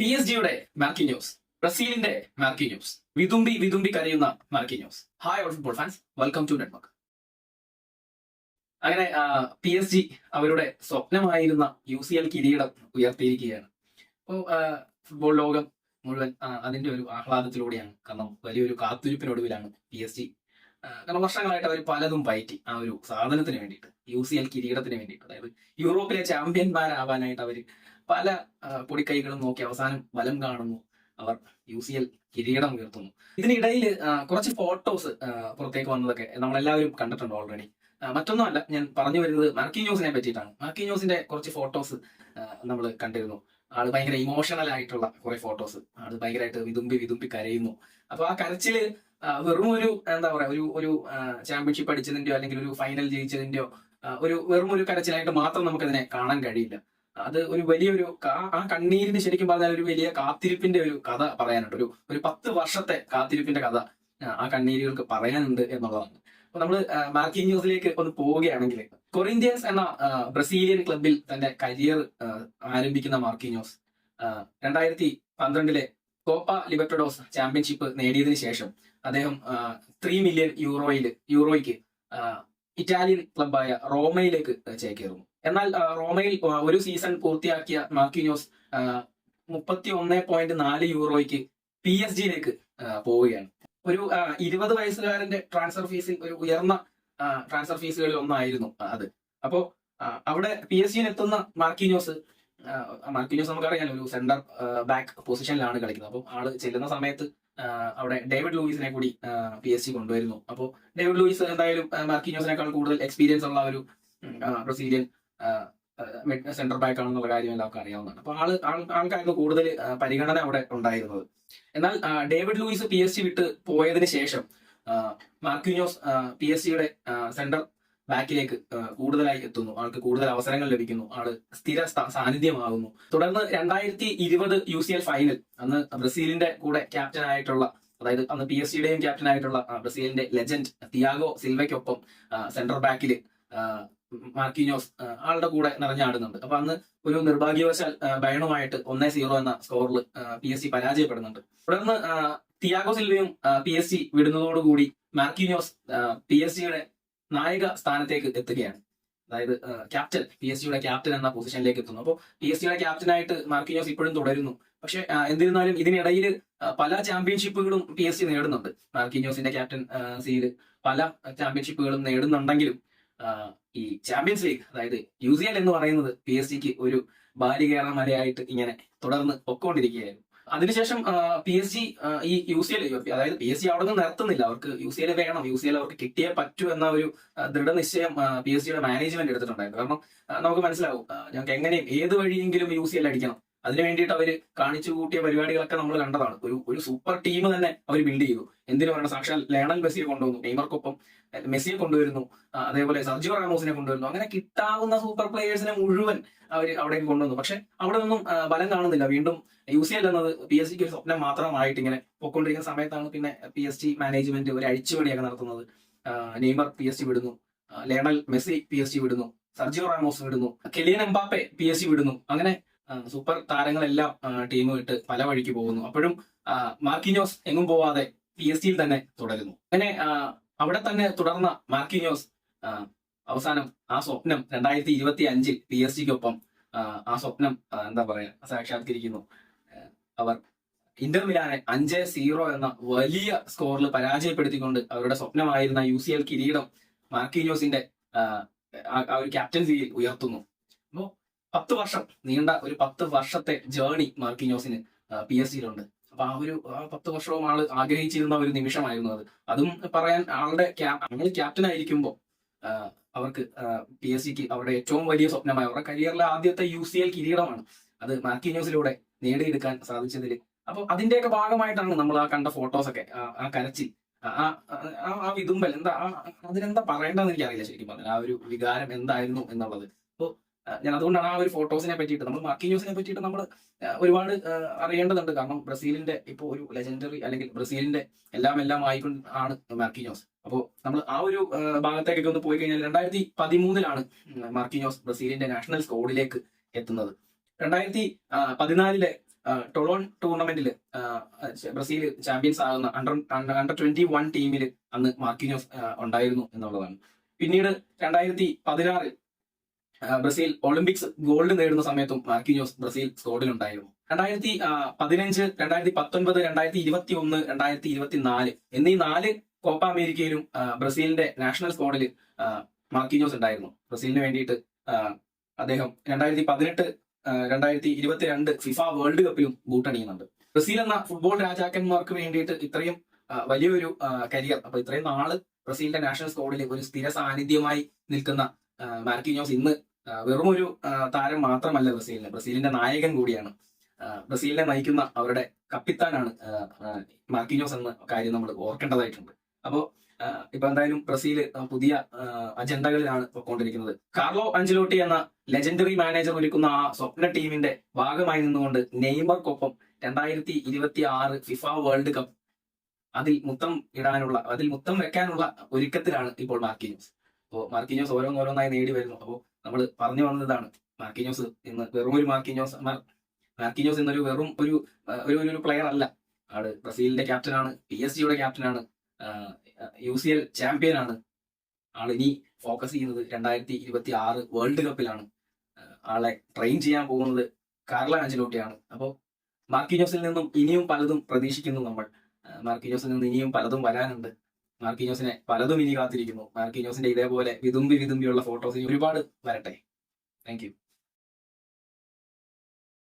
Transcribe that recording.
P S ജിയുടെ Marquinhos ബ്രസീലിന്റെ Marquinhos വിതുമ്പി വിതുമ്പി കരയുന്ന Marquinhos hi all football fans welcome to network അങ്ങനെ പി എസ് ജി അവരുടെ സ്വപ്നമായിരുന്ന യു സി എൽ കിരീടം ഉയർത്തിയിരിക്കുകയാണ്. അപ്പോൾ ഫുട്ബോൾ ലോകം മുഴുവൻ അതിന്റെ ഒരു ആഹ്ലാദത്തിലൂടെയാണ് കാരണം വലിയൊരു കാത്തിരിപ്പിനൊടുവിലാണ് പി എസ് ജി കാരണം വർഷങ്ങളായിട്ട് അവർ പലതും പയറ്റി ആ ഒരു സാധനത്തിന് വേണ്ടിയിട്ട് യു സി എൽ കിരീടത്തിന് വേണ്ടിയിട്ട്. അതായത് യൂറോപ്പിലെ ചാമ്പ്യന്മാരാവാനായിട്ട് അവർ പല പൊടിക്കൈകളും നോക്കി അവസാനം ബലം കാണുന്നു. അവർ യു സി എൽ കിരീടം ഉയർത്തുന്നു. ഇതിനിടയിൽ കുറച്ച് ഫോട്ടോസ് പുറത്തേക്ക് വന്നതൊക്കെ നമ്മളെല്ലാവരും കണ്ടിട്ടുണ്ട് ഓൾറെഡി മറ്റൊന്നുമല്ല ഞാൻ പറഞ്ഞു വരുന്നത് മാർക്കി ന്യൂസിനെ പറ്റിയിട്ടാണ്. മാർക്കി ന്യൂസിന്റെ കുറച്ച് ഫോട്ടോസ് നമ്മൾ കണ്ടിരുന്നു. ആൾ ഭയങ്കര ഇമോഷണൽ ആയിട്ടുള്ള കുറെ ഫോട്ടോസ് ആൾ ഭയങ്കരമായിട്ട് വിതുമ്പി വിതുമ്പി കരയുന്നു. അപ്പൊ ആ കരച്ചിൽ വെറും ഒരു എന്താ പറയാ ഒരു ഒരു ചാമ്പ്യൻഷിപ്പ് അടിച്ചതിന്റെയോ അല്ലെങ്കിൽ ഒരു ഫൈനൽ ജയിച്ചതിന്റെയോ ഒരു വെറും ഒരു കരച്ചിലായിട്ട് മാത്രം നമുക്കതിനെ കാണാൻ കഴിയില്ല. അത് ഒരു വലിയൊരു ആ കണ്ണീരിന് ശരിക്കും പറഞ്ഞാൽ ഒരു വലിയ കാത്തിരിപ്പിന്റെ ഒരു കഥ പറയാനുണ്ട്. ഒരു ഒരു പത്ത് വർഷത്തെ കാത്തിരിപ്പിന്റെ കഥ ആ, കണ്ണീരുകൾക്ക് പറയാനുണ്ട് എന്നുള്ളതാണ്. അപ്പൊ നമ്മൾ മാർക്കി ന്യൂസിലേക്ക് ഒന്ന് പോവുകയാണെങ്കിൽ കൊറിന്ത്യൻസ് എന്ന ബ്രസീലിയൻ ക്ലബിൽ തന്റെ കരിയർ ആരംഭിക്കുന്ന മാർക്കിന്യോസ് രണ്ടായിരത്തി പന്ത്രണ്ടിലെ കോപ്പ ലിബർട്ടഡോസ് ചാമ്പ്യൻഷിപ്പ് നേടിയതിനു ശേഷം അദ്ദേഹം ത്രീ മില്യൺ യൂറോയിൽ യൂറോയ്ക്ക് ഇറ്റാലിയൻ ക്ലബായ റോമയിലേക്ക് ചേക്കേറുന്നു. എന്നാൽ റോമയിൽ ഒരു സീസൺ പൂർത്തിയാക്കിയ മാക്യുനോസ് മുപ്പത്തി ഒന്ന് പോയിന്റ് നാല് യൂറോയ്ക്ക് പി എസ് ജിയിലേക്ക് പോവുകയാണ്. ഒരു ഇരുപത് വയസ്സുകാരന്റെ ട്രാൻസ്ഫർ ഫീസിൽ ഒരു ഉയർന്ന ട്രാൻസ്ഫർ ഫീസുകളിൽ ഒന്നായിരുന്നു അത്. അപ്പോ അവിടെ പി എസ് ജിയിൽ എത്തുന്ന മാർക്കിന്യോസ് ആ, മാർക്കിന്യോസ് നമുക്കറിയാലോ ഒരു സെന്റർ ബാക്ക് പൊസിഷനിലാണ് കളിക്കുന്നത്. അപ്പോൾ ആൾ ചെല്ലുന്ന സമയത്ത് അവിടെ ഡേവിഡ് ലൂയിസിനെ കൂടി പി എസ് ജി കൊണ്ടുവരുന്നു. അപ്പോൾ ഡേവിഡ് ലൂയിസ് എന്തായാലും ആ, കൂടുതൽ എക്സ്പീരിയൻസ് ഉള്ള ഒരു ബ്രസീലിയൻ സെന്റർ ബാക്ക് ആണെന്നുള്ള കാര്യം എല്ലാവർക്കും അറിയാവുന്നതാണ്. അപ്പോൾ ആൾ ആൾക്കായിരുന്നു കൂടുതൽ പരിഗണന അവിടെ ഉണ്ടായിരുന്നത്. എന്നാൽ David Luiz P S G വിട്ട് പോയതിനു ശേഷം മാർക്യൂനോസ് പി എസ് സിയുടെ സെന്റർ ബാക്കിലേക്ക് കൂടുതലായി എത്തുന്നു. ആൾക്ക് കൂടുതൽ അവസരങ്ങൾ ലഭിക്കുന്നു. ആൾ സ്ഥിര സ്ഥാ- സാന്നിധ്യമാകുന്നു. തുടർന്ന് രണ്ടായിരത്തി ഇരുപത് യു സി എൽ ഫൈനൽ അന്ന് ബ്രസീലിന്റെ കൂടെ ക്യാപ്റ്റൻ ആയിട്ടുള്ള അതായത് അന്ന് പി എസ് സിയുടെയും ക്യാപ്റ്റൻ ആയിട്ടുള്ള ബ്രസീലിന്റെ ലെജൻഡ് തിയാഗോ സിൽവയ്ക്കൊപ്പം സെന്റർ ബാക്കിൽ മാർക്കിനോസ് ആളുടെ കൂടെ നിറഞ്ഞാടുന്നുണ്ട്. അപ്പൊ അന്ന് ഒരു നിർഭാഗ്യവശാൽ ബയണുമായിട്ട് ഒന്നേ സീറോ എന്ന സ്കോറിൽ പി എസ് സി പരാജയപ്പെടുന്നുണ്ട്. തുടർന്ന് തിയാഗോ സിൽവയും പി എസ് സി വിടുന്നതോടുകൂടി മാർക്കിനോസ് പി എസ് സിയുടെ നായക സ്ഥാനത്തേക്ക് എത്തുകയാണ്. അതായത് ക്യാപ്റ്റൻ പി എസ് സിയുടെ ക്യാപ്റ്റൻ എന്ന പൊസിഷനിലേക്ക് എത്തുന്നു. അപ്പോൾ പി എസ് സിയുടെ ക്യാപ്റ്റനായിട്ട് മാർക്കിനോസ് ഇപ്പോഴും തുടരുന്നു. പക്ഷെ എന്നിരുന്നാലും ഇതിനിടയിൽ പല ചാമ്പ്യൻഷിപ്പുകളും പി എസ് സി നേടുന്നുണ്ട്. മാർക്കിനോസിന്റെ ക്യാപ്റ്റൻ സിയിൽ പല ചാമ്പ്യൻഷിപ്പുകളും നേടുന്നുണ്ടെങ്കിലും ഈ ചാമ്പ്യൻസ് ലീഗ് അതായത് യു സി എൽ എന്ന് പറയുന്നത് പി എസ് സിക്ക് ഒരു ബാലികേറ ഇങ്ങനെ തുടർന്ന് പൊക്കോണ്ടിരിക്കുകയായിരുന്നു. അതിനുശേഷം പി എസ് ജി ഈ യു സി എൽ അതായത് പി എസ് ജി അവിടെ നിന്ന് നിർത്തുന്നില്ല. അവർക്ക് യു സി എൽ വേണം. യു സി എൽ അവർക്ക് കിട്ടിയേ പറ്റൂ എന്ന ഒരു ദൃഢനിശ്ചയം പി എസ് ജിയുടെ മാനേജ്മെന്റ് എടുത്തിട്ടുണ്ടായിരുന്നു. കാരണം നമുക്ക് മനസ്സിലാവും ഞങ്ങൾക്ക് എങ്ങനെയും ഏത് വഴിയെങ്കിലും യു സി എൽ അടിക്കണം. അതിനു വേണ്ടിയിട്ട് അവർ കാണിച്ചു കൂട്ടിയ പരിപാടികളൊക്കെ നമ്മൾ കണ്ടതാണ്. ഒരു ഒരു സൂപ്പർ ടീം തന്നെ അവർ ബിൽഡ് ചെയ്തു. എന്തിനു പറയണം? സാക്ഷാൽ ലേണൽ മെസ്സിയെ കൊണ്ടുവന്നു. നെയ്മർക്കൊപ്പം മെസ്സിയെ കൊണ്ടുവരുന്നു. അതേപോലെ സർജിയോ റാമോസിനെ കൊണ്ടുവരുന്നു. അങ്ങനെ കിട്ടാവുന്ന സൂപ്പർ പ്ലേയേഴ്സിനെ മുഴുവൻ അവർ അവിടേക്ക് കൊണ്ടുവന്നു. പക്ഷെ അവിടെ നിന്നും ബലം കാണുന്നില്ല. വീണ്ടും യു സി എൽ എന്നത് പി എസ് സിക്ക് ഒരു സ്വപ്നം മാത്രമായിട്ട് ഇങ്ങനെ പൊക്കൊണ്ടിരിക്കുന്ന സമയത്താണ് പിന്നെ പി എസ് ടി മാനേജ്മെന്റ് ഒരു അഴിച്ചുപണിയൊക്കെ നടത്തുന്നത്. നെയ്മർ പി എസ് ടി വിടുന്നു Lionel Messi P S T വിടുന്നു. സർജിയോ റാമോസ് വിടുന്നു. Kylian Mbappe P S T വിടുന്നു. അങ്ങനെ സൂപ്പർ താരങ്ങളെല്ലാം ടീം വിട്ട് പല വഴിക്ക് പോകുന്നു. അപ്പോഴും മാർക്കിനോസ് എങ്ങും പോവാതെ പി എസ് ജിയിൽ തന്നെ തുടരുന്നു. അങ്ങനെ അവിടെ തന്നെ തുടർന്ന മാർക്കിനോസ് അവസാനം ആ സ്വപ്നം രണ്ടായിരത്തി ഇരുപത്തി അഞ്ചിൽ പി എസ് ജിക്കൊപ്പം ആ സ്വപ്നം എന്താ പറയാ സാക്ഷാത്കരിക്കുന്നു. അവർ ഇന്റർ മിലാനെ അഞ്ച് സീറോ എന്ന വലിയ സ്കോറിൽ പരാജയപ്പെടുത്തിക്കൊണ്ട് അവരുടെ സ്വപ്നമായിരുന്ന യു സി എൽ കിരീടം മാർക്കിനോസിന്റെ ആ, ഒരു ക്യാപ്റ്റൻസിയിൽ ഉയർത്തുന്നു. പത്ത് വർഷം നീണ്ട ഒരു പത്ത് വർഷത്തെ ജേർണി മാർക്കിനോസിന് പി എസ് സിയിലുണ്ട് അപ്പൊ ആ ഒരു ആ പത്ത് വർഷവും ആൾ ആഗ്രഹിച്ചിരുന്ന ഒരു നിമിഷമായിരുന്നു അത്. അതും പറയാൻ ആളുടെ ആൾ ക്യാപ്റ്റൻ ആയിരിക്കുമ്പോൾ അവർക്ക് പി എസ് സിക്ക് അവരുടെ ഏറ്റവും വലിയ സ്വപ്നമായ അവരുടെ കരിയറിലെ ആദ്യത്തെ യു സി എൽ കിരീടമാണ് അത് മാർക്കിനോസിലൂടെ നേടിയെടുക്കാൻ സാധിച്ചതിൽ അപ്പൊ അതിന്റെയൊക്കെ ഭാഗമായിട്ടാണ് നമ്മൾ ആ കണ്ട ഫോട്ടോസ് ഒക്കെ ആ- കരച്ചിൽ ആ- ആ വിതുമ്പൽ എന്താ അതിനെന്താ പറയേണ്ടതെന്ന് എനിക്കറിയില്ല ശരിക്കും പറഞ്ഞാൽ ആ ഒരു വികാരം എന്തായിരുന്നു എന്നുള്ളത്. അപ്പോ ആ, ഞാൻ അതുകൊണ്ടാണ് ആ ഒരു ഫോട്ടോസിനെ പറ്റിയിട്ട് നമ്മൾ മാർക്കിന്യൂസിനെ പറ്റിയിട്ട് നമ്മൾ ഒരുപാട് അറിയേണ്ടതുണ്ട്. കാരണം ബ്രസീലിന്റെ ഇപ്പോൾ ഒരു ലെജൻഡറി അല്ലെങ്കിൽ ബ്രസീലിന്റെ എല്ലാം എല്ലാം ആയിക്കൊണ്ട് ആണ് മാർക്കിനോസ് അപ്പോൾ നമ്മൾ ആ ഒരു ഭാഗത്തേക്കൊക്കെ ഒന്ന് പോയി കഴിഞ്ഞാൽ രണ്ടായിരത്തി പതിമൂന്നിലാണ് മാർക്കിനോസ് ബ്രസീലിന്റെ നാഷണൽ സ്കോഡിലേക്ക് എത്തുന്നത്. രണ്ടായിരത്തി പതിനാലിലെ ടൊളോൺ ടൂർണമെന്റിൽ ബ്രസീൽ ചാമ്പ്യൻസ് ആകുന്ന അണ്ടർ അണ്ടർ ട്വന്റി വൺ ടീമിൽ അന്ന് മാർക്കിനോസ് ഉണ്ടായിരുന്നു എന്നുള്ളതാണ്. പിന്നീട് രണ്ടായിരത്തി പതിനാറിൽ ബ്രസീൽ ഒളിമ്പിക്സ് ഗോൾഡ് നേടുന്ന സമയത്തും മാർക്കിനോസ് ബ്രസീൽ സ്കോഡിലുണ്ടായിരുന്നു. രണ്ടായിരത്തി പതിനഞ്ച് രണ്ടായിരത്തി പത്തൊൻപത് രണ്ടായിരത്തി ഇരുപത്തി ഒന്ന് രണ്ടായിരത്തി ഇരുപത്തി നാല് എന്നീ നാല് കോപ്പ അമേരിക്കയിലും ബ്രസീലിന്റെ നാഷണൽ സ്കോഡിൽ മാർക്കിനോസ് ഉണ്ടായിരുന്നു. ബ്രസീലിന് വേണ്ടിയിട്ട് അദ്ദേഹം രണ്ടായിരത്തി പതിനെട്ട് രണ്ടായിരത്തി ഇരുപത്തിരണ്ട് ഫിഫ വേൾഡ് കപ്പിലും ബൂട്ടണിയുന്നുണ്ട്. ബ്രസീൽ എന്ന ഫുട്ബോൾ രാജാക്കന്മാർക്ക് വേണ്ടിയിട്ട് ഇത്രയും വലിയൊരു കരിയർ അപ്പൊ ഇത്രയും നാൾ ബ്രസീലിന്റെ നാഷണൽ സ്കോഡിൽ ഒരു സ്ഥിര സാന്നിധ്യമായി നിൽക്കുന്ന മാർക്കിനോസ് ഇന്ന് വെറും ഒരു താരം മാത്രമല്ല ബ്രസീലിന്. ബ്രസീലിന്റെ നായകൻ കൂടിയാണ്. ബ്രസീലിനെ നയിക്കുന്ന അവരുടെ കപ്പിത്താനാണ് മാർക്കിനോസ് എന്ന കാര്യം നമ്മൾ ഓർക്കേണ്ടതായിട്ടുണ്ട്. അപ്പോ ആ, ഇപ്പൊ എന്തായാലും ബ്രസീൽ പുതിയ അജണ്ടകളിലാണ് പൊക്കോണ്ടിരിക്കുന്നത് കാർലോ അഞ്ചലോട്ടി എന്ന ലെജൻഡറി മാനേജർ ഒരുക്കുന്ന ആ സ്വപ്ന ടീമിന്റെ ഭാഗമായി നിന്നുകൊണ്ട് നെയ്മർക്കൊപ്പം രണ്ടായിരത്തി ഇരുപത്തി ആറ് ഫിഫ വേൾഡ് കപ്പ് അതിൽ മുത്തം ഇടാനുള്ള അതിൽ മുത്തം വെക്കാനുള്ള ഒരുക്കത്തിലാണ് ഇപ്പോൾ മാർക്കിനോസ്. അപ്പോൾ മാർക്കിനോസ് ഓരോന്നോരോന്നായി നേടി വരുന്നു. അപ്പോൾ നമ്മൾ പറഞ്ഞു വന്നതാണ്. മാർക്കിനോസ് ഇന്ന് വെറും ഒരു മാർക്കിന്യൂസ് മാർക്കിനോസ് എന്നൊരു വെറും ഒരു ഒരു ഒരു- പ്ലെയർ അല്ല. ആൾ ബ്രസീലിന്റെ ക്യാപ്റ്റനാണ് പി എസ് ജിയുടെ ക്യാപ്റ്റനാണ് യു സി എൽ ചാമ്പ്യൻ ആണ്. ആൾ ഇനി ഫോക്കസ് ചെയ്യുന്നത് രണ്ടായിരത്തി ഇരുപത്തി ആറ് വേൾഡ് കപ്പിലാണ് ആളെ ട്രെയിൻ ചെയ്യാൻ പോകുന്നത് കാർല ആഞ്ചലോട്ടിയാണ്. അപ്പോൾ മാർക്കിനോസിൽ നിന്നും ഇനിയും പലതും പ്രതീക്ഷിക്കുന്നു നമ്മൾ. മാർക്കിന്യൂസിൽ നിന്ന് ഇനിയും പലതും വരാനുണ്ട്. മാർക്കിനോസിനെ പലതും ഇനി കാത്തിരിക്കുന്നു. മാർക്കിനോസിന്റെ ഇതേപോലെ വിതുമ്പി വിതുമ്പിയുള്ള ഫോട്ടോസ് ഒരുപാട് വരട്ടെ. താങ്ക്